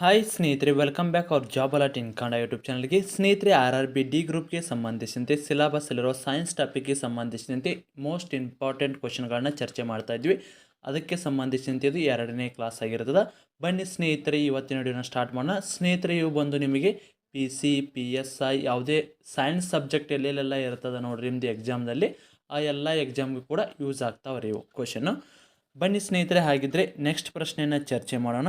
Hi ಸ್ನೇಹಿತರೆ welcome back ಅವ್ರ job alert in Kannada YouTube ಚಾನಲ್ಗೆ ಸ್ನೇಹಿತರೆ ಆರ್ ಆರ್ ಬಿ ಡಿ ಗ್ರೂಪ್ಗೆ ಸಂಬಂಧಿಸಿದಂತೆ ಸಿಲೆಬಸ್ಸಲ್ಲಿರೋ ಸೈನ್ಸ್ ಟಾಪಿಕ್ಗೆ ಸಂಬಂಧಿಸಿದಂತೆ ಮೋಸ್ಟ್ ಇಂಪಾರ್ಟೆಂಟ್ ಕ್ವಶನ್ಗಳನ್ನ ಚರ್ಚೆ ಮಾಡ್ತಾ ಇದ್ವಿ. ಅದಕ್ಕೆ ಸಂಬಂಧಿಸಿದಂತೆ ಇದು ಎರಡನೇ ಕ್ಲಾಸ್ ಆಗಿರ್ತದೆ. ಬನ್ನಿ ಸ್ನೇಹಿತರೆ, ಇವತ್ತಿನ ವಿಡಿಯೋನ ಸ್ಟಾರ್ಟ್ ಮಾಡೋಣ. ಸ್ನೇಹಿತರೆ, ಇವು ಬಂದು ನಿಮಗೆ P C P S I ಯಾವುದೇ ಸೈನ್ಸ್ ಸಬ್ಜೆಕ್ಟ್ ಎಲ್ಲೆಲ್ಲೆಲ್ಲ ಇರ್ತದೆ ನೋಡಿರಿ ನಿಮ್ಮದು ಎಕ್ಸಾಮ್ದಲ್ಲಿ ಆ ಎಲ್ಲ ಎಕ್ಸಾಮ್ಗೂ ಕೂಡ ಯೂಸ್ ಆಗ್ತಾವ್ರಿ ಇವು ಕ್ವಶನ್ನು ಬನ್ನಿ ಸ್ನೇಹಿತರೆ, ಹಾಗಿದ್ರೆ ನೆಕ್ಸ್ಟ್ ಪ್ರಶ್ನೆಯನ್ನು ಚರ್ಚೆ ಮಾಡೋಣ.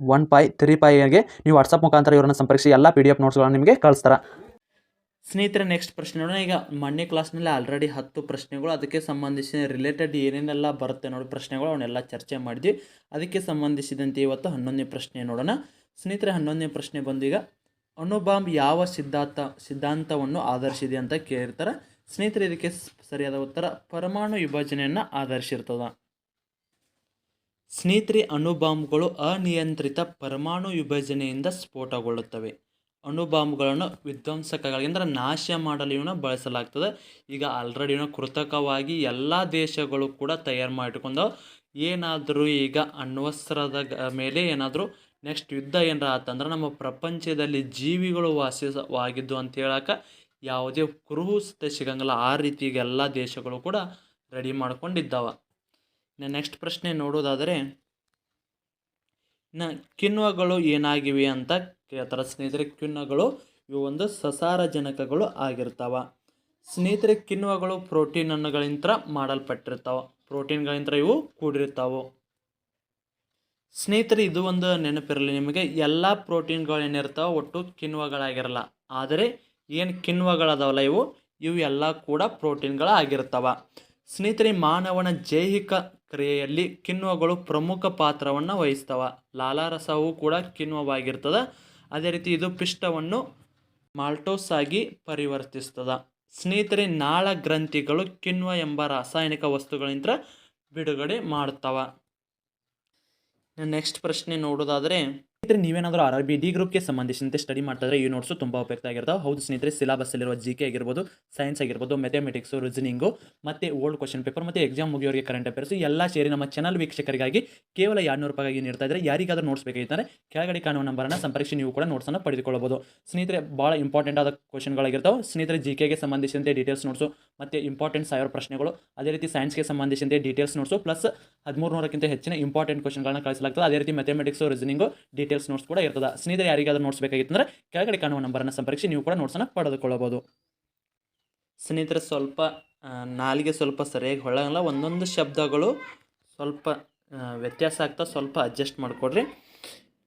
one five three ಪೈಗೆ ನೀವು ವಾಟ್ಸಪ್ ಮುಖಾಂತರ ಇವರನ್ನು ಸಂಪರ್ಕಿಸಿ, ಎಲ್ಲ ಪಿ ಡಿ ಎಫ್ ನೋಟ್ಸ್ಗಳನ್ನು ನಿಮಗೆ ಕಳಿಸ್ತಾರೆ. ಸ್ನೇಹಿತರೆ ನೆಕ್ಸ್ಟ್ ಪ್ರಶ್ನೆ ನೋಡೋಣ. ಈಗ ಮೊನ್ನೆ ಕ್ಲಾಸ್ನಲ್ಲಿ ಆಲ್ರೆಡಿ ಹತ್ತು ಪ್ರಶ್ನೆಗಳು, ಅದಕ್ಕೆ ಸಂಬಂಧಿಸಿದ ರಿಲೇಟೆಡ್ ಏನೇನೆಲ್ಲ ಬರುತ್ತೆ ನೋಡಿ ಪ್ರಶ್ನೆಗಳು, ಅವನ್ನೆಲ್ಲ ಚರ್ಚೆ ಮಾಡಿದ್ವಿ. ಅದಕ್ಕೆ ಸಂಬಂಧಿಸಿದಂತೆ ಇವತ್ತು ಹನ್ನೊಂದನೇ ಪ್ರಶ್ನೆ ನೋಡೋಣ. ಸ್ನೇಹಿತರೆ, ಹನ್ನೊಂದನೇ ಪ್ರಶ್ನೆ ಬಂದು ಈಗ ಅಣುಬಾಂಬ್ ಯಾವ ಸಿದ್ಧಾಂತ, ಸಿದ್ಧಾಂತವನ್ನು ಆಧರಿಸಿದೆ ಅಂತ ಕೇಳಿರ್ತಾರೆ. ಸ್ನೇಹಿತರೆ, ಇದಕ್ಕೆ ಸರಿಯಾದ ಉತ್ತರ, ಪರಮಾಣು ವಿಭಜನೆಯನ್ನು ಆಧರಿಸಿರ್ತದ. ಸ್ನೇಹಿತರೆ ಅಣುಬಾಂಬ್ಗಳು ಅನಿಯಂತ್ರಿತ ಪರಮಾಣು ವಿಭಜನೆಯಿಂದ ಸ್ಫೋಟಗೊಳ್ಳುತ್ತವೆ. ಅಣುಬಾಂಬ್ಗಳನ್ನು ವಿಧ್ವಂಸಕಗಳಿಗೆ ಅಂದರೆ ನಾಶ ಮಾಡಲು ಇವನ್ನ ಬಳಸಲಾಗ್ತದೆ. ಈಗ ಆಲ್ರೆಡಿ ಇವನ್ನ ಕೃತಕವಾಗಿ ಎಲ್ಲ ದೇಶಗಳು ಕೂಡ ತಯಾರು ಮಾಡಿಕೊಂಡು ಏನಾದರೂ ಈಗ ಅಣ್ವಸ್ತ್ರದ ಮೇಲೆ ಏನಾದರೂ ನೆಕ್ಸ್ಟ್ ಯುದ್ಧ ಏನಾರ ಆತಂದ್ರೆ ನಮ್ಮ ಪ್ರಪಂಚದಲ್ಲಿ ಜೀವಿಗಳು ವಾಸಿಸವಾಗಿದ್ದು ಅಂತ ಹೇಳಕ್ಕೆ ಯಾವುದೇ ಕುರುಹು ಸಿಗಂಗಿಲ್ಲ. ಆ ರೀತಿ ಈಗ ಎಲ್ಲ ದೇಶಗಳು ಕೂಡ ರೆಡಿ ಮಾಡ್ಕೊಂಡಿದ್ದಾವೆ. ನೆಕ್ಸ್ಟ್ ಪ್ರಶ್ನೆ ನೋಡೋದಾದರೆ, ನ ಕಿಣ್ವಗಳು ಏನಾಗಿವೆ ಅಂತ ಕೇಳ್ತಾರೆ. ಸ್ನೇಹಿತರೆ, ಕಿಣ್ವಗಳು ಇವು ಒಂದು ಸಸಾರಜನಕಗಳು ಆಗಿರ್ತಾವ. ಸ್ನೇಹಿತರೆ, ಕಿಣ್ವಗಳು ಪ್ರೋಟೀನ್ ಅನ್ನುಗಳಿಂದ ಮಾಡಲ್ಪಟ್ಟಿರ್ತಾವ. ಪ್ರೋಟೀನ್ಗಳಿಂದ ಇವು ಕೂಡಿರ್ತಾವೆ. ಸ್ನೇಹಿತರೆ, ಇದು ಒಂದು ನೆನಪಿರಲಿ ನಿಮಗೆ. ಎಲ್ಲ ಪ್ರೋಟೀನ್ಗಳು ಏನಿರ್ತಾವೆ ಒಟ್ಟು ಕಿಣ್ವಗಳಾಗಿರಲ್ಲ. ಆದರೆ ಏನು ಕಿಣ್ವಗಳದಾವಲ್ಲ ಇವು? ಇವು ಎಲ್ಲ ಕೂಡ ಪ್ರೋಟೀನ್ಗಳಾಗಿರ್ತಾವ ಸ್ನೇಹಿತರೆ, ಮಾನವನ ಜೈಹಿಕ ಕ್ರಿಯೆಯಲ್ಲಿ ಕಿಣ್ವಗಳು ಪ್ರಮುಖ ಪಾತ್ರವನ್ನು ವಹಿಸ್ತವೆ. ಲಾಲಾರಸವು ಕೂಡ ಕಿಣ್ವವಾಗಿರ್ತದೆ. ಅದೇ ರೀತಿ ಇದು ಪಿಷ್ಟವನ್ನು ಮಾಲ್ಟೋಸ್ ಆಗಿ ಪರಿವರ್ತಿಸ್ತದೆ. ಸ್ನೇಹಿತರೆ, ನಾಳ ಗ್ರಂಥಿಗಳು ಕಿಣ್ವ ಎಂಬ ರಾಸಾಯನಿಕ ವಸ್ತುಗಳಿಂದ ಬಿಡುಗಡೆ ಮಾಡ್ತವೆ. ನೆಕ್ಸ್ಟ್ ಪ್ರಶ್ನೆ ನೋಡೋದಾದರೆ ಸ್ನೇಹಿತರೆ, ನೀವೇನಾದರೂ ಆರ್ ಆರ್ ಬಿ ಡಿ ಗ್ರೂಪ್ಗೆ ಸಂಬಂಧಿಸಿದಂತೆ ಸ್ಟಡಿ ಮಾಡ್ತಾಯಿದ್ರೆ ಈ ನೋಟ್ಸು ತುಂಬ ಉಪಯುಕ್ತ ಆಗಿರ್ತಾವೆ ಹೌದು ಸ್ನೇಹಿತರೆ ಸಿಲೆಬಸ್ಸಲ್ಲಿರುವ ಜಿ ಕೆ ಆಗಿರ್ಬೋದು ಸೈನ್ಸ್ ಆಗಿರ್ಬೋದು ಮೆಥಮೆಟಿಕ್ಸು ರೀಸನಿಂಗು ಮತ್ತು ಓಲ್ಡ್ ಕ್ವಶನ್ ಪೇಪರ್ ಮತ್ತು ಎಕ್ಸಾಮ್ ಮುಗಿಯೋರಿಗೆ ಕರೆಂಟ್ ಅಫೇರ್ಸ್ ಎಲ್ಲ ಸೇರಿ ನಮ್ಮ ಚಾನಲ್ ವೀಕ್ಷಕರಿಗಾಗಿ ಕೇವಲ ಎರಡುನೂರು ರೂಪಾಯಿಗೆ ನೀಡ್ತಾ ಇದ್ದಾರೆ ಯಾರಿಗಾದರೂ ನೋಟ್ಸ್ ಬೇಕಾಗಿದ್ದಾರೆ ಕೆಳಗಡೆ ಕಾಣುವ ನಂಬರನ್ನು ಸಂಪರ್ಕಿಸಿ, ನೀವು ಕೂಡ ನೋಟ್ಸನ್ನು ಪಡೆದುಕೊಳ್ಳಬಹುದು. ಸ್ನೇಹಿತರೆ ಭಾಳ ಇಂಪಾರ್ಟೆಂಟ್ ಆದ ಕ್ವಶನ್ಗಳಾಗಿರ್ತಾವೆ ಸ್ನೇಹಿತರೆ ಜಿ ಕೆಗೆ ಸಂಬಂಧಿಸಿದಂತೆ ಡೀಟೇಲ್ಸ್ ನೋಟ್ಸು ಮತ್ತು ಇಂಪಾರ್ಟೆಂಟ್ ಸಾವಿರ ಪ್ರಶ್ನೆಗಳು, ಅದೇ ರೀತಿ ಸೈನ್ಸ್ಗೆ ಸಂಬಂಧಿಸಿದಂತೆ ಡೀಟೇಲ್ಸ್ ನೋಟ್ಸು ಪ್ಲಸ್ ಹದಿಮೂರು ನೂರಕ್ಕಿಂತ ಹೆಚ್ಚಿನ ಇಂಪಾರ್ಟೆಂಟ್ ಕ್ವಶನ್ಗಳನ್ನ ಕಳಿಸಲಾಗ್ತದೆ. ಅದೇ ರೀತಿ ಮ್ಯಾಥಮೆಟಿಕ್ಸು ರೀಸನಿಂಗು ಡೀಟೇಲ್ಸ್ ನೋಟ್ಸ್ ಕೂಡ ಇರ್ತದೆ. ಸ್ನೇಹಿತರೆ, ಯಾರಿಗಾದ್ರೂ ನೋಟ್ಸ್ ಬೇಕಾಗಿತ್ತಂದ್ರೆ ಕೆಳಗಡೆ ಕಾಣುವ ನಂಬರನ್ನು ಸಂಪರ್ಕಿಸಿ, ನೀವು ಕೂಡ ನೋಟ್ಸನ್ನು ಪಡೆದುಕೊಳ್ಳಬಹುದು. ಸ್ನೇಹಿತರೆ, ಸ್ವಲ್ಪ ನಾಲಿಗೆ ಸ್ವಲ್ಪ ಸರಿಯಾಗಿ ಹೊಳ್ಳಂಗಿಲ್ಲ. ಒಂದೊಂದು ಶಬ್ದಗಳು ಸ್ವಲ್ಪ ವ್ಯತ್ಯಾಸ ಆಗ್ತಾ ಸ್ವಲ್ಪ ಅಡ್ಜಸ್ಟ್ ಮಾಡಿಕೊಡ್ರಿ.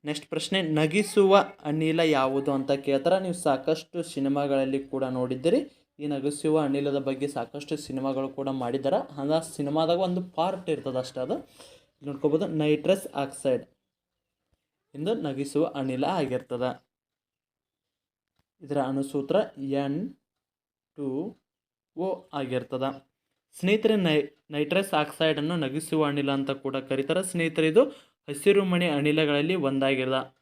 ನೆಕ್ಸ್ಟ್ ಪ್ರಶ್ನೆ, ನಗಿಸುವ ಅನಿಲ ಯಾವುದು ಅಂತ ಕೇಳ್ತಾರೆ. ನೀವು ಸಾಕಷ್ಟು ಸಿನಿಮಾಗಳಲ್ಲಿ ಕೂಡ ನೋಡಿದ್ದೀರಿ. ಈ ನಗಿಸುವ ಅನಿಲದ ಬಗ್ಗೆ ಸಾಕಷ್ಟು ಸಿನಿಮಾಗಳು ಕೂಡ ಮಾಡಿದ್ದಾರೆ. ಅಂದ್ರೆ ಸಿನಿಮಾದಾಗ ಒಂದು ಪಾರ್ಟ್ ಇರ್ತದೆ ಅಷ್ಟೇ ಅದು. ನೋಡ್ಕೋಬೋದು, ನೈಟ್ರಸ್ ಆಕ್ಸೈಡ್. ಎಂದು ನಗಿಸುವ ಅನಿಲ ಆಗಿರ್ತದೆ. ಇದರ ಅಣುಸೂತ್ರ ಎನ್ ಟು ಓ ಆಗಿರ್ತದೆ. ಸ್ನೇಹಿತರೆ, ನೈ, ನೈಟ್ರಸ್ ಆಕ್ಸೈಡನ್ನು ನಗಿಸುವ ಅನಿಲ ಅಂತ ಕೂಡ ಕರೀತಾರೆ. ಸ್ನೇಹಿತರೆ, ಇದು ಹಸಿರುಮಣಿ ಅನಿಲಗಳಲ್ಲಿ ಒಂದಾಗಿರದ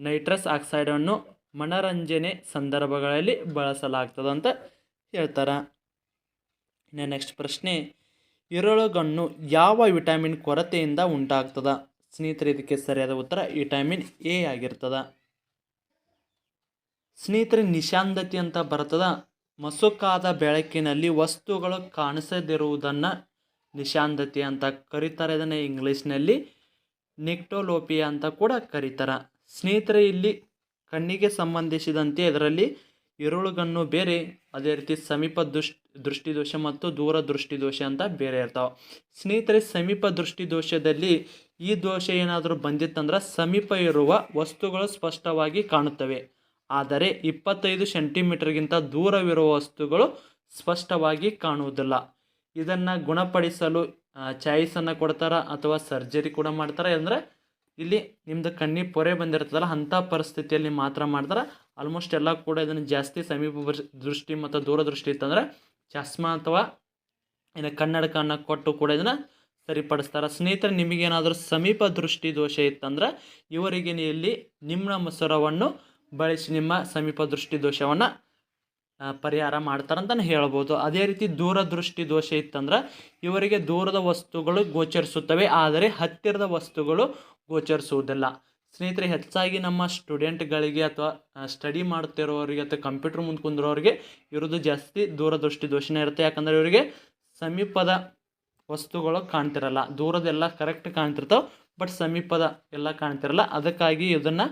ನೈಟ್ರಸ್ ಆಕ್ಸೈಡನ್ನು ಮನರಂಜನೆ ಸಂದರ್ಭಗಳಲ್ಲಿ ಬಳಸಲಾಗ್ತದೆ ಅಂತ ಹೇಳ್ತಾರೆ. ಇನ್ನು ನೆಕ್ಸ್ಟ್ ಪ್ರಶ್ನೆ, ಇರಳುಗಣ್ಣು ಯಾವ ವಿಟಮಿನ್ ಕೊರತೆಯಿಂದ ಉಂಟಾಗ್ತದ? ಸ್ನೇಹಿತರೆ, ಇದಕ್ಕೆ ಸರಿಯಾದ ಉತ್ತರ ವಿಟಮಿನ್ ಎ ಆಗಿರ್ತದ. ಸ್ನೇಹಿತರೆ ನಿಶಾಂದತಿ ಅಂತ ಬರ್ತದ. ಮಸುಕಾದ ಬೆಳಕಿನಲ್ಲಿ ವಸ್ತುಗಳು ಕಾಣಿಸದಿರುವುದನ್ನು ನಿಶಾಂದತಿ ಅಂತ ಕರೀತಾರೆ. ಇದನ್ನು ಇಂಗ್ಲೀಷ್ನಲ್ಲಿ ನಿಕ್ಟೋಲೋಪಿಯಾ ಅಂತ ಕೂಡ ಕರೀತಾರೆ. ಸ್ನೇಹಿತರೆ, ಇಲ್ಲಿ ಕಣ್ಣಿಗೆ ಸಂಬಂಧಿಸಿದಂತೆ ಇದರಲ್ಲಿ ಇರುಳುಗಣ್ಣು ಬೇರೆ, ಅದೇ ರೀತಿ ಸಮೀಪ ದುಷ್ ದೃಷ್ಟಿದೋಷ ಮತ್ತು ದೂರ ದೃಷ್ಟಿದೋಷ ಅಂತ ಬೇರೆ ಇರ್ತಾವೆ. ಸ್ನೇಹಿತರೆ, ಸಮೀಪ ದೃಷ್ಟಿದೋಷದಲ್ಲಿ ಈ ದೋಷ ಏನಾದರೂ ಬಂದಿತ್ತಂದ್ರೆ ಸಮೀಪ ಇರುವ ವಸ್ತುಗಳು ಸ್ಪಷ್ಟವಾಗಿ ಕಾಣುತ್ತವೆ. ಆದರೆ ಇಪ್ಪತ್ತೈದು ಸೆಂಟಿಮೀಟರ್ಗಿಂತ ದೂರವಿರುವ ವಸ್ತುಗಳು ಸ್ಪಷ್ಟವಾಗಿ ಕಾಣುವುದಿಲ್ಲ. ಇದನ್ನು ಗುಣಪಡಿಸಲು ಚಾಯ್ಸನ್ನು ಕೊಡ್ತಾರೆ ಅಥವಾ ಸರ್ಜರಿ ಕೂಡ ಮಾಡ್ತಾರೆ. ಅಂದರೆ ಇಲ್ಲಿ ನಿಮ್ಮದು ಕಣ್ಣಿ ಪೊರೆ ಬಂದಿರ್ತದಲ್ಲ, ಅಂಥ ಪರಿಸ್ಥಿತಿಯಲ್ಲಿ ಮಾತ್ರ ಮಾಡ್ತಾರೆ. ಆಲ್ಮೋಸ್ಟ್ ಎಲ್ಲ ಕೂಡ ಇದನ್ನು ಜಾಸ್ತಿ ಸಮೀಪ ದೃಷ್ಟಿ ಮತ್ತು ದೂರದೃಷ್ಟಿ ಇತ್ತಂದ್ರೆ ಚಸ್ಮಾ ಅಥವಾ ಇನ್ನು ಕನ್ನಡಕವನ್ನು ಕೊಟ್ಟು ಕೂಡ ಇದನ್ನು ಸರಿಪಡಿಸ್ತಾರೆ. ಸ್ನೇಹಿತರೆ, ನಿಮಗೇನಾದರೂ ಸಮೀಪ ದೃಷ್ಟಿ ದೋಷ ಇತ್ತಂದ್ರೆ ಇವರಿಗೆ ಇಲ್ಲಿ ನಿಮ್ನ ಮೊಸರವನ್ನು ಬಳಸಿ ನಿಮ್ಮ ಸಮೀಪ ದೃಷ್ಟಿ ದೋಷವನ್ನು ಪರಿಹಾರ ಮಾಡ್ತಾರಂತಲೇ ಹೇಳ್ಬೋದು. ಅದೇ ರೀತಿ ದೂರದೃಷ್ಟಿ ದೋಷ ಇತ್ತಂದ್ರೆ ಇವರಿಗೆ ದೂರದ ವಸ್ತುಗಳು ಗೋಚರಿಸುತ್ತವೆ, ಆದರೆ ಹತ್ತಿರದ ವಸ್ತುಗಳು ಗೋಚರಿಸುವುದಿಲ್ಲ. ಸ್ನೇಹಿತರೆ, ಹೆಚ್ಚಾಗಿ ನಮ್ಮ ಸ್ಟೂಡೆಂಟ್ಗಳಿಗೆ ಅಥವಾ ಸ್ಟಡಿ ಮಾಡ್ತಿರೋರಿಗೆ ಅಥವಾ, ಕಂಪ್ಯೂಟರ್ ಮುಂದೆ ಕುಂದಿರೋರಿಗೆ ಇರೋದು ಜಾಸ್ತಿ ದೂರದೃಷ್ಟಿ ದೋಷನೇ ಇರುತ್ತೆ. ಯಾಕಂದರೆ ಇವರಿಗೆ ಸಮೀಪದ ವಸ್ತುಗಳು ಕಾಣ್ತಿರಲ್ಲ. ದೂರದೆಲ್ಲ ಕರೆಕ್ಟ್ ಕಾಣ್ತಿರ್ತಾವೆ ಬಟ್ ಸಮೀಪದ ಎಲ್ಲ ಕಾಣ್ತಿರಲ್ಲ. ಅದಕ್ಕಾಗಿ ಇದನ್ನು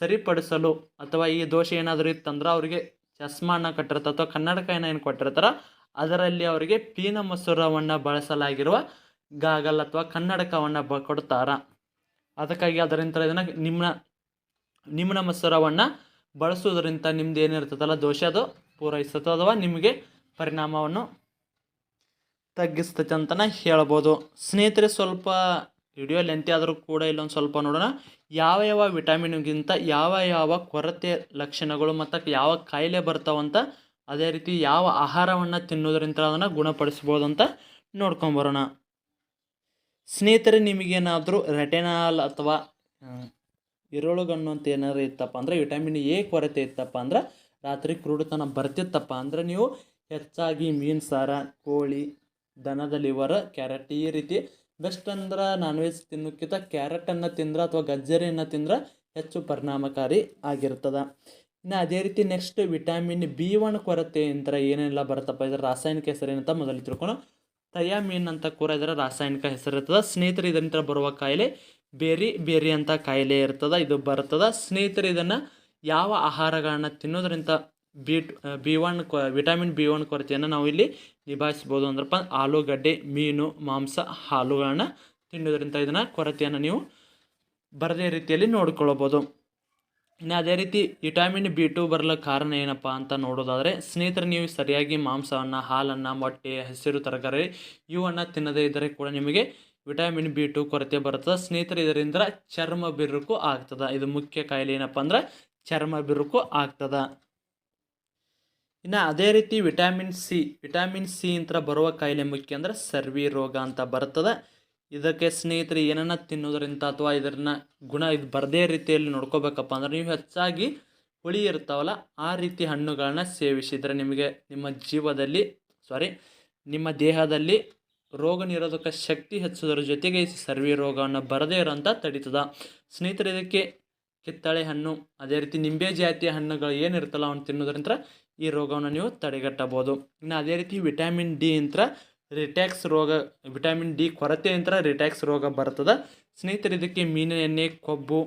ಸರಿಪಡಿಸಲು ಅಥವಾ, ಈ ದೋಷ ಏನಾದರೂ ಇತ್ತಂದ್ರೆ ಅವರಿಗೆ ಚಸ್ಮಾನ ಕಟ್ಟಿರ್ತಾರೆ ಅಥವಾ, ಕನ್ನಡಕ ಏನು ಕೊಟ್ಟಿರ್ತಾರೆ, ಅದರಲ್ಲಿ ಅವರಿಗೆ ಪೀನ ಮಸೂರವನ್ನು ಬಳಸಲಾಗಿರುವ ಗಾಗಲ್ ಅಥವಾ, ಕನ್ನಡಕವನ್ನು ಬ, ಕೊಡ್ತಾರ. ಅದಕ್ಕಾಗಿ ಅದರಿಂದ ಇದನ್ನು ನಿಮ್ನ ನಿಮ್ನ ಮಸೂರವನ್ನು ಬಳಸುವುದರಿಂದ ನಿಮ್ದು ಏನಿರ್ತದಲ್ಲ ದೋಷ ಅದು ಪೂರೈಸುತ್ತೆ ಅಥವಾ ನಿಮಗೆ ಪರಿಣಾಮವನ್ನು ತಗ್ಗಿಸ್ತೈತೆ ಅಂತಲೇ ಹೇಳ್ಬೋದು. ಸ್ನೇಹಿತರೆ, ಸ್ವಲ್ಪ ವಿಡಿಯೋ ಲೆಂತಿ ಆದರೂ ಕೂಡ ಇಲ್ಲೊಂದು ಸ್ವಲ್ಪ ನೋಡೋಣ. ಯಾವ ಯಾವ ವಿಟಮಿನ್ಗಿಂತ ಯಾವ ಯಾವ ಕೊರತೆ ಲಕ್ಷಣಗಳು ಮತ್ತು ಯಾವ ಕಾಯಿಲೆ ಬರ್ತಾವಂತ ಅದೇ ರೀತಿ ಯಾವ ಆಹಾರವನ್ನು ತಿನ್ನೋದ್ರಿಂದ ಅದನ್ನು ಗುಣಪಡಿಸ್ಬೋದು ಅಂತ ನೋಡ್ಕೊಂಬರೋಣ ಸ್ನೇಹಿತರೆ, ನಿಮಗೇನಾದರೂ ರೆಟೆನಾಲ್ ಅಥವಾ ಅಂತ ಏನಾದ್ರು ಇತ್ತಪ್ಪ ಅಂದರೆ ವಿಟಮಿನ್ ಎ ಕೊರತೆ ಇತ್ತಪ್ಪ ಅಂದ್ರೆ, ರಾತ್ರಿ ಕ್ರೂಡತನ ಬರ್ತಿತ್ತಪ್ಪ ಅಂದ್ರೆ, ನೀವು ಹೆಚ್ಚಾಗಿ ಮೀನು ಸಾರ, ಕೋಳಿ, ದನದ ಲಿವರ್ ಕ್ಯಾರೆಟ್ ಈ ರೀತಿ ಬೆಸ್ಟ್ ಅಂದ್ರೆ ನಾನ್ ವೆಜ್ ತಿನ್ನೋಕ್ಕಿಂತ ಕ್ಯಾರೆಟನ್ನು ತಿಂದ್ರೆ ಅಥವಾ ಗಜ್ಜರಿಯನ್ನು ತಿಂದ್ರೆ ಹೆಚ್ಚು ಪರಿಣಾಮಕಾರಿ ಆಗಿರ್ತದೆ. ಇನ್ನು ಅದೇ ರೀತಿ ನೆಕ್ಸ್ಟ್ ವಿಟಮಿನ್ ಬಿ ಒನ್ ಕೊರತೆ ಅಂತ ಏನೆಲ್ಲ ಬರುತ್ತಪ್ಪ, ಇದರ ರಾಸಾಯನಿಕ ಹೆಸರೇನಂತ ಮೊದಲು ತಿಳ್ಕೊಂಡು ಥಯಾಮೀನ್ ಅಂತ ಕೂಡ ಇದರ ರಾಸಾಯನಿಕ ಹೆಸರಿರ್ತದೆ ಸ್ನೇಹಿತರು ಇದರಿಂದ ಬರುವ ಕಾಯಿಲೆ ಬೇರಿ ಬೇರಿ ಅಂತ ಕಾಯಿಲೆ ಇರ್ತದೆ. ಇದು ಬರ್ತದೆ. ಸ್ನೇಹಿತರು ಇದನ್ನು ಯಾವ ಆಹಾರಗಳನ್ನ ತಿನ್ನೋದ್ರಿಂದ ಬಿ ಬಿ ಒನ್ ಕೊ ವಿಟಮಿನ್ ಬಿ ಒನ್ ಕೊರತೆಯನ್ನು ನಾವು ಇಲ್ಲಿ ನಿಭಾಯಿಸ್ಬೋದು ಅಂದ್ರಪ್ಪ. ಆಲೂಗಡ್ಡೆ, ಮೀನು, ಮಾಂಸ, ಹಾಲುಗಳನ್ನ ತಿನ್ನೋದ್ರಿಂದ ಇದನ್ನು ಕೊರತೆಯನ್ನು ನೀವು ಬರದೇ ರೀತಿಯಲ್ಲಿ ನೋಡ್ಕೊಳ್ಬೋದು ಇನ್ನು ಅದೇ ರೀತಿ ವಿಟಾಮಿನ್ ಬಿ ಟು ಬರಲಿಕ್ಕೆ ಕಾರಣ ಏನಪ್ಪ ಅಂತ ನೋಡೋದಾದರೆ, ಸ್ನೇಹಿತರೆ, ನೀವು ಸರಿಯಾಗಿ ಮಾಂಸವನ್ನು, ಹಾಲನ್ನು, ಮೊಟ್ಟೆ, ಹಸಿರು ತರಕಾರಿ ಇವನ್ನು ತಿನ್ನದೇ ಇದ್ದರೆ ಕೂಡ ನಿಮಗೆ ವಿಟಮಿನ್ ಬಿ ಟು ಕೊರತೆ ಬರ್ತದೆ ಸ್ನೇಹಿತರೆ, ಇದರಿಂದ ಚರ್ಮ ಬಿರುಕು ಆಗ್ತದೆ. ಇದು ಮುಖ್ಯ ಕಾಯಿಲೆ ಏನಪ್ಪ ಅಂದ್ರೆ ಚರ್ಮ ಬಿರುಕು ಆಗ್ತದೆ. ಇನ್ನು ಅದೇ ರೀತಿ ವಿಟಮಿನ್ ಸಿ ವಿಟಮಿನ್ ಸಿ ಅಂತ ಬರುವ ಕಾಯಿಲೆ ಮುಖ್ಯ ಅಂದ್ರೆ ಸರ್ವಿ ರೋಗ ಅಂತ ಬರ್ತದೆ. ಇದಕ್ಕೆ ಸ್ನೇಹಿತರೆ, ಏನನ್ನ ತಿನ್ನೋದ್ರಿಂದ ಅಥವಾ ಇದನ್ನ ಗುಣ ಇದು ಬರದೇ ರೀತಿಯಲ್ಲಿ ನೋಡ್ಕೋಬೇಕಪ್ಪ ಅಂದ್ರೆ ನೀವು ಹೆಚ್ಚಾಗಿ ಹುಳಿ ಇರ್ತಾವಲ್ಲ, ಆ ರೀತಿ ಹಣ್ಣುಗಳನ್ನ ಸೇವಿಸಿದರೆ ನಿಮಗೆ ನಿಮ್ಮ ಜೀವದಲ್ಲಿ ಸಾರಿ ನಿಮ್ಮ ದೇಹದಲ್ಲಿ ರೋಗ ನಿರೋಧಕ ಶಕ್ತಿ ಹೆಚ್ಚೋದ್ರ ಜೊತೆಗೆ ಸರ್ವಿ ರೋಗವನ್ನು ಬರದೇ ಇರೋಂಥ ತಡೀತದ. ಸ್ನೇಹಿತರೆ, ಇದಕ್ಕೆ ಕಿತ್ತಳೆ ಹಣ್ಣು, ಅದೇ ರೀತಿ ನಿಂಬೆ ಜಾತಿಯ ಹಣ್ಣುಗಳು ಏನಿರ್ತಲ್ಲ ಅವನ್ನ ತಿನ್ನೋದ್ರಿಂದ ಈ ರೋಗವನ್ನು ನೀವು ತಡೆಗಟ್ಟಬೋದು ಇನ್ನು ಅದೇ ರೀತಿ ವಿಟಮಿನ್ ಡಿ ಅಂತ ರಿಟ್ಯಾಕ್ಸ್ ರೋಗ, ವಿಟಮಿನ್ ಡಿ ಕೊರತೆ ಅಂತರ ರಿಟ್ಯಾಕ್ಸ್ ರೋಗ ಬರ್ತದೆ. ಸ್ನೇಹಿತರೆ, ಇದಕ್ಕೆ ಮೀನಿನ ಎಣ್ಣೆ, ಕೊಬ್ಬು,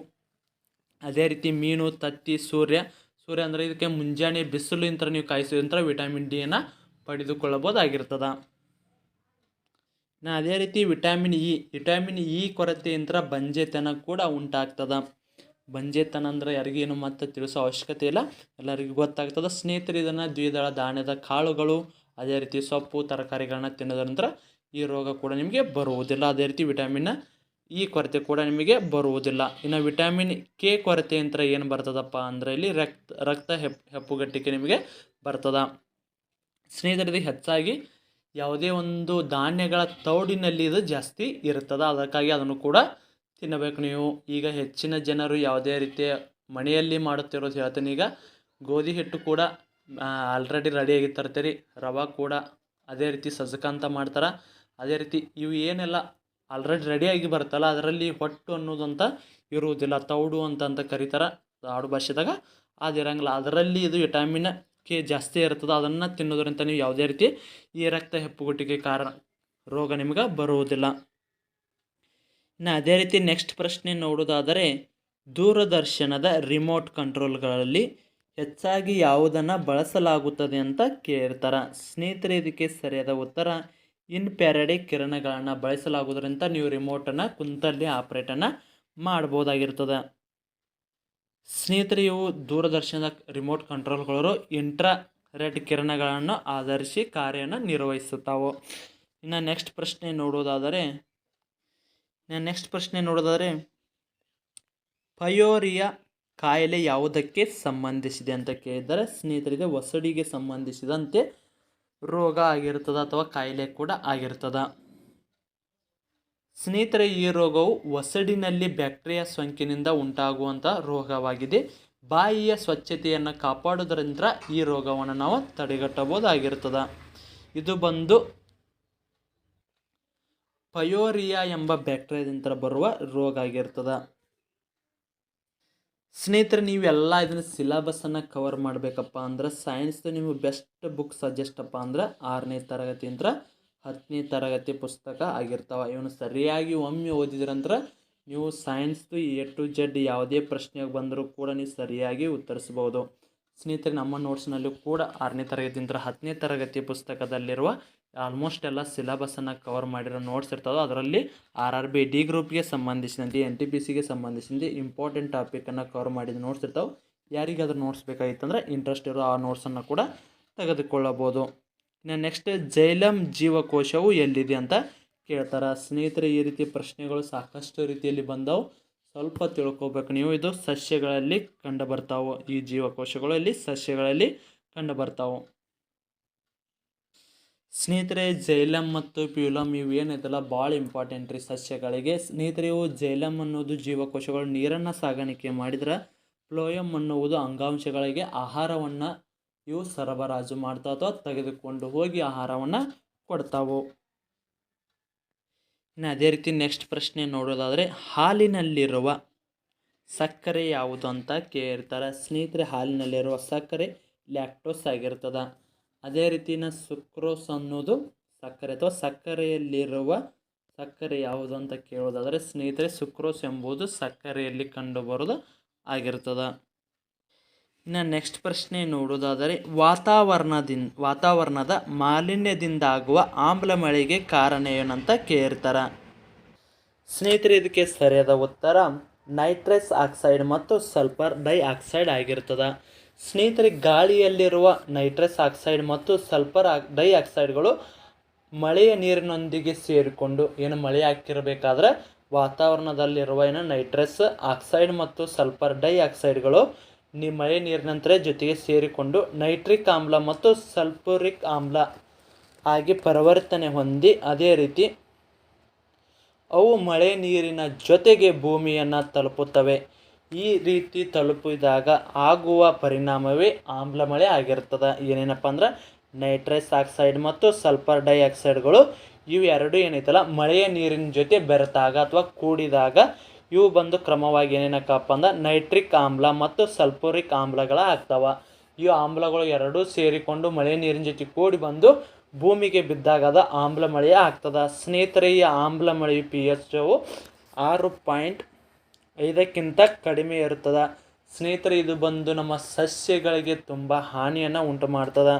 ಅದೇ ರೀತಿ ಮೀನು, ತತ್ತಿ, ಸೂರ್ಯ. ಸೂರ್ಯ ಅಂದರೆ ಇದಕ್ಕೆ ಮುಂಜಾನೆ ಬಿಸಿಲು ಇಂತ್ರ ನೀವು ಕಾಯಿಸೋದಂತರ ವಿಟಮಿನ್ ಡಿಯನ್ನು ಪಡೆದುಕೊಳ್ಳಬೋದಾಗಿರ್ತದೆ ನಾ ಅದೇ ರೀತಿ ವಿಟಮಿನ್ ಇ ವಿಟಮಿನ್ ಇ ಕೊರತೆ ಅಂತರ ಬಂಜೆತನ ಕೂಡ ಉಂಟಾಗ್ತದೆ. ಬಂಜೆತನ ಅಂದರೆ ಯಾರಿಗೇನು ಮತ್ತೆ ತಿಳಿಸೋ ಅವಶ್ಯಕತೆ ಇಲ್ಲ. ಎಲ್ಲರಿಗೂ ಗೊತ್ತಾಗ್ತದೆ. ಸ್ನೇಹಿತರು, ಇದನ್ನು ದ್ವಿದಳ ಧಾನ್ಯದ ಕಾಳುಗಳು ಅದೇ ರೀತಿ ಸೊಪ್ಪು, ತರಕಾರಿಗಳನ್ನ ನಂತರ ಈ ರೋಗ ಕೂಡ ನಿಮಗೆ ಬರುವುದಿಲ್ಲ. ಅದೇ ರೀತಿ ವಿಟಮಿನ್ ಈ ಕೊರತೆ ಕೂಡ ನಿಮಗೆ ಬರುವುದಿಲ್ಲ. ಇನ್ನು ವಿಟಮಿನ್ ಕೆ ಕೊರತೆ ಅಂತ ಏನು ಬರ್ತದಪ್ಪ ಅಂದರೆ ಇಲ್ಲಿ ರಕ್ತ ರಕ್ತ ಹೆಪ್, ಹೆಪ್ಪುಗಟ್ಟಿಕೆ ನಿಮಗೆ ಬರ್ತದ. ಸ್ನೇಹಿತರಿಗೆ ಹೆಚ್ಚಾಗಿ ಯಾವುದೇ ಒಂದು ಧಾನ್ಯಗಳ ತೌಡಿನಲ್ಲಿ ಇದು ಜಾಸ್ತಿ ಇರ್ತದೆ ಅದಕ್ಕಾಗಿ ಅದನ್ನು ಕೂಡ ತಿನ್ನಬೇಕು ನೀವು. ಈಗ ಹೆಚ್ಚಿನ ಜನರು ಯಾವುದೇ ರೀತಿಯ ಮನೆಯಲ್ಲಿ ಮಾಡುತ್ತಿರೋದು ಹೇಳ್ತೀನಿ. ಈಗ ಗೋಧಿ ಹಿಟ್ಟು ಕೂಡ ಆಲ್ರೆಡಿ ರೆಡಿಯಾಗಿ ತರ್ತೀರಿ. ರವೆ ಕೂಡ ಅದೇ ರೀತಿ ಸಜ್ಜಕ ಅಂತ ಮಾಡ್ತಾರೆ. ಅದೇ ರೀತಿ ಇವು ಏನೆಲ್ಲ ಆಲ್ರೆಡಿ ರೆಡಿಯಾಗಿ ಬರುತ್ತಲ್ಲ, ಅದರಲ್ಲಿ ಹೊಟ್ಟು ಅನ್ನೋದಂತ ಇರುವುದಿಲ್ಲ, ತೌಡು ಅಂತ ಅಂತ ಕರೀತಾರೆ ಆಡು ಭಾಷೆದಾಗ. ಅದಿರಂಗಿಲ್ಲ ಅದರಲ್ಲಿ ಇದು ವಿಟಮಿನ್ ಕೆ ಜಾಸ್ತಿ ಇರ್ತದೆ, ಅದನ್ನು ತಿನ್ನೋದ್ರಿಂದ ನೀವು ಯಾವುದೇ ರೀತಿ ಈ ರಕ್ತ ಹೆಪ್ಪುಗುಟ್ಟಿಗೆ ಕಾರಣ, ರೋಗ ನಿಮ್ಗೆ ಬರುವುದಿಲ್ಲ. ಇನ್ನು ಅದೇ ರೀತಿ ನೆಕ್ಸ್ಟ್ ಪ್ರಶ್ನೆ ನೋಡೋದಾದರೆ ದೂರದರ್ಶನದ ರಿಮೋಟ್ ಕಂಟ್ರೋಲ್ಗಳಲ್ಲಿ ಹೆಚ್ಚಾಗಿ ಯಾವುದನ್ನು ಬಳಸಲಾಗುತ್ತದೆ ಅಂತ ಕೇಳ್ತಾರೆ. ಸ್ನೇಹಿತರೆ, ಇದಕ್ಕೆ ಸರಿಯಾದ ಉತ್ತರ ಇನ್ ಇನ್ಪ್ಯಾರಡಿ ಕಿರಣಗಳನ್ನು ಬಳಸಲಾಗುವುದರಿಂದ ನೀವು ರಿಮೋಟನ್ನು ಕುಂತಲ್ಲಿ ಆಪ್ರೇಟನ್ನು ಮಾಡ್ಬೋದಾಗಿರ್ತದೆ. ಸ್ನೇಹಿತರೆ, ಇವು ದೂರದರ್ಶನದ ರಿಮೋಟ್ ಕಂಟ್ರೋಲ್ಗಳು ಇಂಟ್ರಾ ರೆಡ್ ಕಿರಣಗಳನ್ನು ಆಧರಿಸಿ ಕಾರ್ಯವನ್ನು ನಿರ್ವಹಿಸುತ್ತಾವೆ. ಇನ್ನು ನೆಕ್ಸ್ಟ್ ಪ್ರಶ್ನೆ ನೋಡೋದಾದರೆ ನೆಕ್ಸ್ಟ್ ಪ್ರಶ್ನೆ ನೋಡೋದಾದರೆ, ಪಯೋರಿಯಾ ಕಾಯಿಲೆ ಯಾವುದಕ್ಕೆ ಸಂಬಂಧಿಸಿದೆ ಅಂತ ಕೇಳಿದರೆ ಸ್ನೇಹಿತರಿಗೆ ಒಸಡಿಗೆ ಸಂಬಂಧಿಸಿದಂತೆ ರೋಗ ಆಗಿರ್ತದೆ ಅಥವಾ ಕಾಯಿಲೆ ಕೂಡ ಆಗಿರ್ತದೆ. ಸ್ನೇಹಿತರೆ, ಈ ರೋಗವು ಒಸಡಿನಲ್ಲಿ ಬ್ಯಾಕ್ಟೀರಿಯಾ ಸೋಂಕಿನಿಂದ ಉಂಟಾಗುವಂಥ ರೋಗವಾಗಿದೆ. ಬಾಯಿಯ ಸ್ವಚ್ಛತೆಯನ್ನು ಕಾಪಾಡೋದ್ರಿಂದ ಈ ರೋಗವನ್ನು ನಾವು ತಡೆಗಟ್ಟಬಹುದಾಗಿರ್ತದೆ. ಇದು ಬಂದು ಪಯೋರಿಯಾ ಎಂಬ ಬ್ಯಾಕ್ಟೀರಿಯಾದಿಂದ ಬರುವ ರೋಗ ಆಗಿರ್ತದೆ. ಸ್ನೇಹಿತರೆ ನೀವೆಲ್ಲ ಇದನ್ನ ಸಿಲೆಬಸ್ಸನ್ನು ಕವರ್ ಮಾಡಬೇಕಪ್ಪ ಅಂದ್ರೆ ಸೈನ್ಸ್ದು ನಿಮಗೆ ಬೆಸ್ಟ್ ಬುಕ್ ಸಜೆಸ್ಟಪ್ಪ ಅಂದ್ರೆ ಆರನೇ ತರಗತಿಯಿಂದ ಹತ್ತನೇ ತರಗತಿ ಪುಸ್ತಕ ಆಗಿರ್ತಾವೆ. ಇವನು ಸರಿಯಾಗಿ ಒಮ್ಮೆ ಓದಿದ್ರಂದ್ರೆ ನೀವು ಸೈನ್ಸ್ದು ಎ ಟು ಜೆಡ್ ಯಾವುದೇ ಪ್ರಶ್ನೆಗೆ ಬಂದರೂ ಕೂಡ ನೀವು ಸರಿಯಾಗಿ ಉತ್ತರಿಸ್ಬೋದು. ಸ್ನೇಹಿತರೆ, ನಮ್ಮ ನೋಟ್ಸ್ನಲ್ಲೂ ಕೂಡ ಆರನೇ ತರಗತಿಯಿಂದ ಹತ್ತನೇ ತರಗತಿ ಪುಸ್ತಕದಲ್ಲಿರುವ ಆಲ್ಮೋಸ್ಟ್ ಎಲ್ಲ ಸಿಲೆಬಸ್ಸನ್ನು ಕವರ್ ಮಾಡಿರೋ ನೋಟ್ಸ್ ಇರ್ತದೋ, ಅದರಲ್ಲಿ ಆರ್ ಆರ್ ಬಿ ಡಿ ಗ್ರೂಪ್ಗೆ ಸಂಬಂಧಿಸಿದಂತೆ ಎನ್ ಟಿ ಪಿ ಸಿಗೆ ಸಂಬಂಧಿಸಿದಂತೆ ಇಂಪಾರ್ಟೆಂಟ್ ಟಾಪಿಕನ್ನು ಕವರ್ ಮಾಡಿದ ನೋಟ್ಸ್ ಇರ್ತಾವೆ. ಯಾರಿಗಾದ್ರೂ ನೋಟ್ಸ್ ಬೇಕಾಗಿತ್ತಂದ್ರೆ ಇಂಟ್ರೆಸ್ಟ್ ಇರೋ ಆ ನೋಟ್ಸನ್ನು ಕೂಡ ತೆಗೆದುಕೊಳ್ಳಬೋದು. ಇನ್ನು ನೆಕ್ಸ್ಟ್ ಜೈಲಂ ಜೀವಕೋಶವು ಎಲ್ಲಿದೆ ಅಂತ ಕೇಳ್ತಾರೆ. ಸ್ನೇಹಿತರೆ, ಈ ರೀತಿ ಪ್ರಶ್ನೆಗಳು ಸಾಕಷ್ಟು ರೀತಿಯಲ್ಲಿ ಬಂದವು. ಸ್ವಲ್ಪ ತಿಳ್ಕೊಬೇಕು ನೀವು. ಇದು ಸಸ್ಯಗಳಲ್ಲಿ ಕಂಡು ಬರ್ತಾವೆ. ಈ ಜೀವಕೋಶಗಳು ಇಲ್ಲಿ ಸಸ್ಯಗಳಲ್ಲಿ ಕಂಡು ಬರ್ತಾವೆ. ಸ್ನೇಹಿತರೆ ಜೈಲಮ್ ಮತ್ತು ಪ್ಯೂಲಮ್ ಇವು ಏನೈತಲ್ಲ, ಭಾಳ ಇಂಪಾರ್ಟೆಂಟ್ ರೀ ಸಸ್ಯಗಳಿಗೆ. ಸ್ನೇಹಿತರೆ, ಇವು ಜೈಲಮ್ ಅನ್ನೋದು ಜೀವಕೋಶಗಳು ನೀರನ್ನು ಸಾಗಾಣಿಕೆ ಮಾಡಿದ್ರೆ ಫ್ಲೋಯಮ್ ಅನ್ನುವುದು ಅಂಗಾಂಶಗಳಿಗೆ ಆಹಾರವನ್ನು ಇವು ಸರಬರಾಜು ಮಾಡ್ತಾ ಅಥವಾ ತೆಗೆದುಕೊಂಡು ಹೋಗಿ ಆಹಾರವನ್ನು ಕೊಡ್ತಾವು. ಇನ್ನು ಅದೇ ರೀತಿ ನೆಕ್ಸ್ಟ್ ಪ್ರಶ್ನೆ ನೋಡೋದಾದರೆ, ಹಾಲಿನಲ್ಲಿರುವ ಸಕ್ಕರೆ ಯಾವುದು ಅಂತ ಕೇಳ್ತಾರೆ. ಸ್ನೇಹಿತರೆ, ಹಾಲಿನಲ್ಲಿರುವ ಸಕ್ಕರೆ ಲ್ಯಾಕ್ಟೋಸ್ ಆಗಿರ್ತದೆ. ಅದೇ ರೀತಿನ ಸುಕ್ರೋಸ್ ಅನ್ನೋದು ಸಕ್ಕರೆ ಅಥವಾ ಸಕ್ಕರೆಯಲ್ಲಿರುವ ಸಕ್ಕರೆ ಯಾವುದು ಅಂತ ಕೇಳೋದಾದರೆ ಸ್ನೇಹಿತರೆ, ಸುಕ್ರೋಸ್ ಎಂಬುದು ಸಕ್ಕರೆಯಲ್ಲಿ ಕಂಡುಬರೋದು ಆಗಿರ್ತದೆ. ಇನ್ನು ನೆಕ್ಸ್ಟ್ ಪ್ರಶ್ನೆ ನೋಡೋದಾದರೆ ವಾತಾವರಣದಿಂದ ವಾತಾವರಣದ ಮಾಲಿನ್ಯದಿಂದಾಗುವ ಆಮ್ಲ ಮಳೆಗೆ ಕಾರಣ ಏನಂತ ಕೇಳ್ತಾರೆ. ಸ್ನೇಹಿತರೆ, ಇದಕ್ಕೆ ಸರಿಯಾದ ಉತ್ತರ, ನೈಟ್ರಸ್ ಆಕ್ಸೈಡ್ ಮತ್ತು ಸಲ್ಫರ್ ಡೈ ಆಕ್ಸೈಡ್ ಆಗಿರ್ತದೆ. ಸ್ನೇಹಿತರೆ, ಗಾಳಿಯಲ್ಲಿರುವ ನೈಟ್ರಸ್ ಆಕ್ಸೈಡ್ ಮತ್ತು ಸಲ್ಫರ್ ಡೈ ಆಕ್ಸೈಡ್ಗಳು ಮಳೆಯ ನೀರಿನೊಂದಿಗೆ ಸೇರಿಕೊಂಡು ಏನು ಮಳೆ ಆಗ್ತಿರಬೇಕಾದ್ರೆ ವಾತಾವರಣದಲ್ಲಿರುವ ಏನು ನೈಟ್ರಸ್ ಆಕ್ಸೈಡ್ ಮತ್ತು ಸಲ್ಫರ್ ಡೈ ಆಕ್ಸೈಡ್ಗಳು ನಿ, ಮಳೆ ನೀರಿನಂತರ ಜೊತೆಗೆ ಸೇರಿಕೊಂಡು ನೈಟ್ರಿಕ್ ಆಮ್ಲ ಮತ್ತು ಸಲ್ಫುರಿಕ್ ಆಮ್ಲ ಆಗಿ ಪರಿವರ್ತನೆ ಹೊಂದಿ ಅದೇ ರೀತಿ ಅವು ಮಳೆ ನೀರಿನ ಜೊತೆಗೆ ಭೂಮಿಯನ್ನು ತಲುಪುತ್ತವೆ. ಈ ರೀತಿ ತಲುಪಿದಾಗ ಆಗುವ ಪರಿಣಾಮವೇ ಆಮ್ಲ ಮಳೆ ಆಗಿರ್ತದೆ. ಏನೇನಪ್ಪ ಅಂದ್ರೆ ನೈಟ್ರಸ್ ಆಕ್ಸೈಡ್ ಮತ್ತು ಸಲ್ಫರ್ ಡೈಆಕ್ಸೈಡ್ಗಳು ಇವು ಎರಡು ಏನೈತಲ್ಲ, ಮಳೆಯ ನೀರಿನ ಜೊತೆ ಬೆರೆತಾಗ ಅಥವಾ ಕೂಡಿದಾಗ ಇವು ಬಂದು ಕ್ರಮವಾಗಿ ಏನೇನಕ್ಕಪ್ಪ ಅಂದ್ರೆ ನೈಟ್ರಿಕ್ ಆಮ್ಲ ಮತ್ತು ಸಲ್ಫೋರಿಕ್ ಆಮ್ಲಗಳ ಆಗ್ತಾವ. ಈ ಆಮ್ಲಗಳು ಎರಡೂ ಸೇರಿಕೊಂಡು ಮಳೆ ನೀರಿನ ಜೊತೆ ಕೂಡಿ ಬಂದು ಭೂಮಿಗೆ ಬಿದ್ದಾಗ ಅದು ಆಮ್ಲ ಮಳೆ ಆಗ್ತದೆ. ಸ್ನೇಹಿತರೆ, ಈ ಆಮ್ಲ ಮಳೆ ಪಿ ಎಚ್ ಆರು ಪಾಯಿಂಟ್ ಐದಕ್ಕಿಂತ ಕಡಿಮೆ ಇರ್ತದೆ ಸ್ನೇಹಿತರೆ, ಇದು ಬಂದು ನಮ್ಮ ಸಸ್ಯಗಳಿಗೆ ತುಂಬ ಹಾನಿಯನ್ನು ಉಂಟು ಮಾಡ್ತದೆ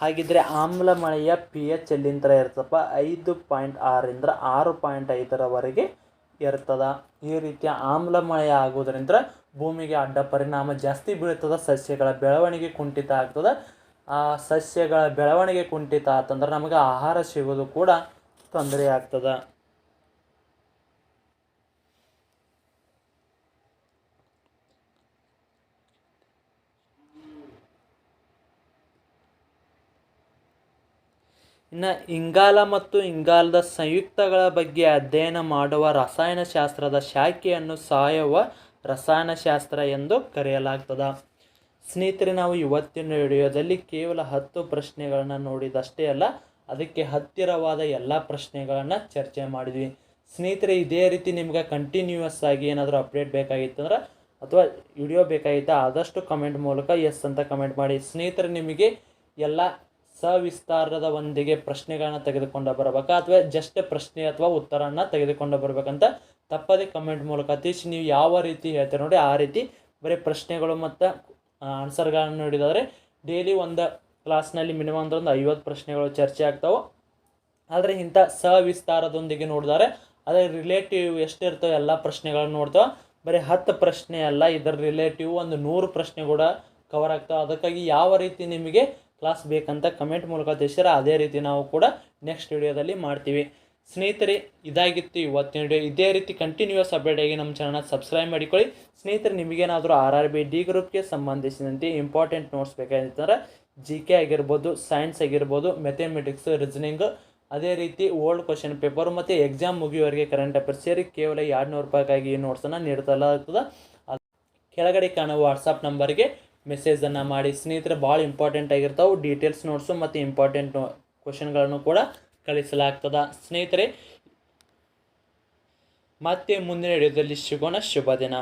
ಹಾಗಿದ್ರೆ ಆಮ್ಲ ಮಳೆಯ ಪಿ ಎಚ್ ಎಲ್ಲಿಂದ ಇರ್ತಪ್ಪ ಐದು ಪಾಯಿಂಟ್ ಆರರಿಂದ ಆರು ಪಾಯಿಂಟ್ ಐದರವರೆಗೆ ಇರ್ತದೆ. ಈ ರೀತಿಯ ಆಮ್ಲ ಮಳೆ ಆಗೋದ್ರಿಂದ ಭೂಮಿಗೆ ಅಡ್ಡ ಪರಿಣಾಮ ಜಾಸ್ತಿ ಬೀಳ್ತದೆ, ಸಸ್ಯಗಳ ಬೆಳವಣಿಗೆ ಕುಂಠಿತ ಆಗ್ತದೆ. ಆ ಸಸ್ಯಗಳ ಬೆಳವಣಿಗೆ ಕುಂಠಿತ ಆತಂದ್ರೆ ನಮಗೆ ಆಹಾರ ಸಿಗೋದು ಕೂಡ ತೊಂದರೆ ಆಗ್ತದ. ಇನ್ನು ಇಂಗಾಲ ಮತ್ತು ಇಂಗಾಲದ ಸಂಯುಕ್ತಗಳ ಬಗ್ಗೆ ಅಧ್ಯಯನ ಮಾಡುವ ರಸಾಯನಶಾಸ್ತ್ರದ ಶಾಖೆಯನ್ನು ಸಾಯುವ ರಸಾಯನಶಾಸ್ತ್ರ ಎಂದು ಕರೆಯಲಾಗ್ತದ. ಸ್ನೇಹಿತರೆ, ನಾವು ಇವತ್ತಿನ ವಿಡಿಯೋದಲ್ಲಿ ಕೇವಲ ಹತ್ತು ಪ್ರಶ್ನೆಗಳನ್ನು ನೋಡಿದಷ್ಟೇ ಅಲ್ಲ, ಅದಕ್ಕೆ ಹತ್ತಿರವಾದ ಎಲ್ಲ ಪ್ರಶ್ನೆಗಳನ್ನು ಚರ್ಚೆ ಮಾಡಿದ್ವಿ. ಸ್ನೇಹಿತರೆ, ಇದೇ ರೀತಿ ನಿಮ್ಗೆ ಕಂಟಿನ್ಯೂಯಸ್ ಆಗಿ ಏನಾದರೂ ಅಪ್ಡೇಟ್ ಬೇಕಾಗಿತ್ತಂದ್ರೆ ಅಥವಾ ವಿಡಿಯೋ ಬೇಕಾಗಿತ್ತ ಆದಷ್ಟು ಕಮೆಂಟ್ ಮೂಲಕ ಎಸ್ ಅಂತ ಕಮೆಂಟ್ ಮಾಡಿ. ಸ್ನೇಹಿತರೆ, ನಿಮಗೆ ಎಲ್ಲ ಸವಿಸ್ತಾರದ ಒಂದಿಗೆ ಪ್ರಶ್ನೆಗಳನ್ನ ತೆಗೆದುಕೊಂಡು ಬರಬೇಕಾ, ಅಥವಾ ಜಸ್ಟ್ ಪ್ರಶ್ನೆ ಅಥವಾ ಉತ್ತರನ ತೆಗೆದುಕೊಂಡು ಬರಬೇಕಂತ ತಪ್ಪದೇ ಕಮೆಂಟ್ ಮೂಲಕ ತಿಳಿಸಿ, ನೀವು ಯಾವ ರೀತಿ ಹೇಳ್ತೀರ ನೋಡಿ, ಆ ರೀತಿ ಬರೀ ಪ್ರಶ್ನೆಗಳು ಮತ್ತು ಆನ್ಸರ್ಗಳನ್ನು ನೋಡಿದಾದರೆ ಡೈಲಿ ಒಂದು ಕ್ಲಾಸ್ನಲ್ಲಿ ಮಿನಿಮಮ್ ಅಂದ್ರೆ ಒಂದು ಐವತ್ತು ಪ್ರಶ್ನೆಗಳು ಚರ್ಚೆ ಆಗ್ತಾವೆ. ಆದರೆ ಇಂಥ ಸವಿಸ್ತಾರದೊಂದಿಗೆ ನೋಡಿದರೆ ಅದರ ರಿಲೇಟಿವ್ ಎಷ್ಟಿರ್ತವೆ ಎಲ್ಲ ಪ್ರಶ್ನೆಗಳನ್ನು ನೋಡ್ತಾವೆ. ಬರೀ ಹತ್ತು ಪ್ರಶ್ನೆ ಅಲ್ಲ, ಇದರ ರಿಲೇಟಿವ್ ಒಂದು ನೂರು ಪ್ರಶ್ನೆ ಕೂಡ ಕವರ್ ಆಗ್ತಾವೆ. ಅದಕ್ಕಾಗಿ ಯಾವ ರೀತಿ ನಿಮಗೆ ಕ್ಲಾಸ್ ಬೇಕಂತ ಕಮೆಂಟ್ ಮೂಲಕ ತಿಳಿಸಿದ್ರೆ ಅದೇ ರೀತಿ ನಾವು ಕೂಡ ನೆಕ್ಸ್ಟ್ ವಿಡಿಯೋದಲ್ಲಿ ಮಾಡ್ತೀವಿ. ಸ್ನೇಹಿತರೆ, ಇದಾಗಿತ್ತು ಇವತ್ತಿನ ವಿಡಿಯೋ ಇದೇ ರೀತಿ ಕಂಟಿನ್ಯೂಸ್ ಅಪ್ಡೇಟ್ ಆಗಿ ನಮ್ಮ ಚಾನಲ್ನ ಸಬ್ಸ್ಕ್ರೈಬ್ ಮಾಡಿಕೊಳ್ಳಿ. ಸ್ನೇಹಿತರೆ, ನಿಮಗೇನಾದರೂ ಆರ್ ಆರ್ ಬಿ ಡಿ ಗ್ರೂಪ್ಗೆ ಸಂಬಂಧಿಸಿದಂತೆ ಇಂಪಾರ್ಟೆಂಟ್ ನೋಟ್ಸ್ ಬೇಕಾಗಿತ್ತಂದ್ರೆ ಜಿ ಕೆ ಆಗಿರ್ಬೋದು ಸೈನ್ಸ್ ಆಗಿರ್ಬೋದು ಮೆಥಮೆಟಿಕ್ಸ್ ರೀಸನಿಂಗ್ ಅದೇ ರೀತಿ ಓಲ್ಡ್ ಕ್ವಶನ್ ಪೇಪರ್ ಮತ್ತು ಎಕ್ಸಾಮ್ ಮುಗಿಯುವವರೆಗೆ ಕರೆಂಟ್ ಅಫೇರ್ಸ್ ಸೇರಿ ಕೇವಲ ಎರಡು ನೂರು ರೂಪಾಯಿಗಾಗಿ ಈ ನೋಟ್ಸನ್ನು ನೀಡ್ತಲಾಗ್ತದೆ ಕೆಳಗಡೆ ಕಾಣುವ ವಾಟ್ಸಪ್ ನಂಬರ್ಗೆ ಮೆಸೇಜನ್ನು ಮಾಡಿ. ಸ್ನೇಹಿತರೆ, ಭಾಳ ಇಂಪಾರ್ಟೆಂಟ್ ಆಗಿರ್ತಾವೆ. ಡೀಟೇಲ್ಸ್ ನೋಟ್ಸು ಮತ್ತು ಇಂಪಾರ್ಟೆಂಟ್ ಕ್ವಶನ್ಗಳನ್ನು ಕೂಡ ಕಳಿಸಲಾಗ್ತದ. ಸ್ನೇಹಿತರೆ, ಮತ್ತೆ ಮುಂದಿನ ವಿಡಿಯೋದಲ್ಲಿ ಸಿಗೋಣ. ಶುಭ ದಿನ.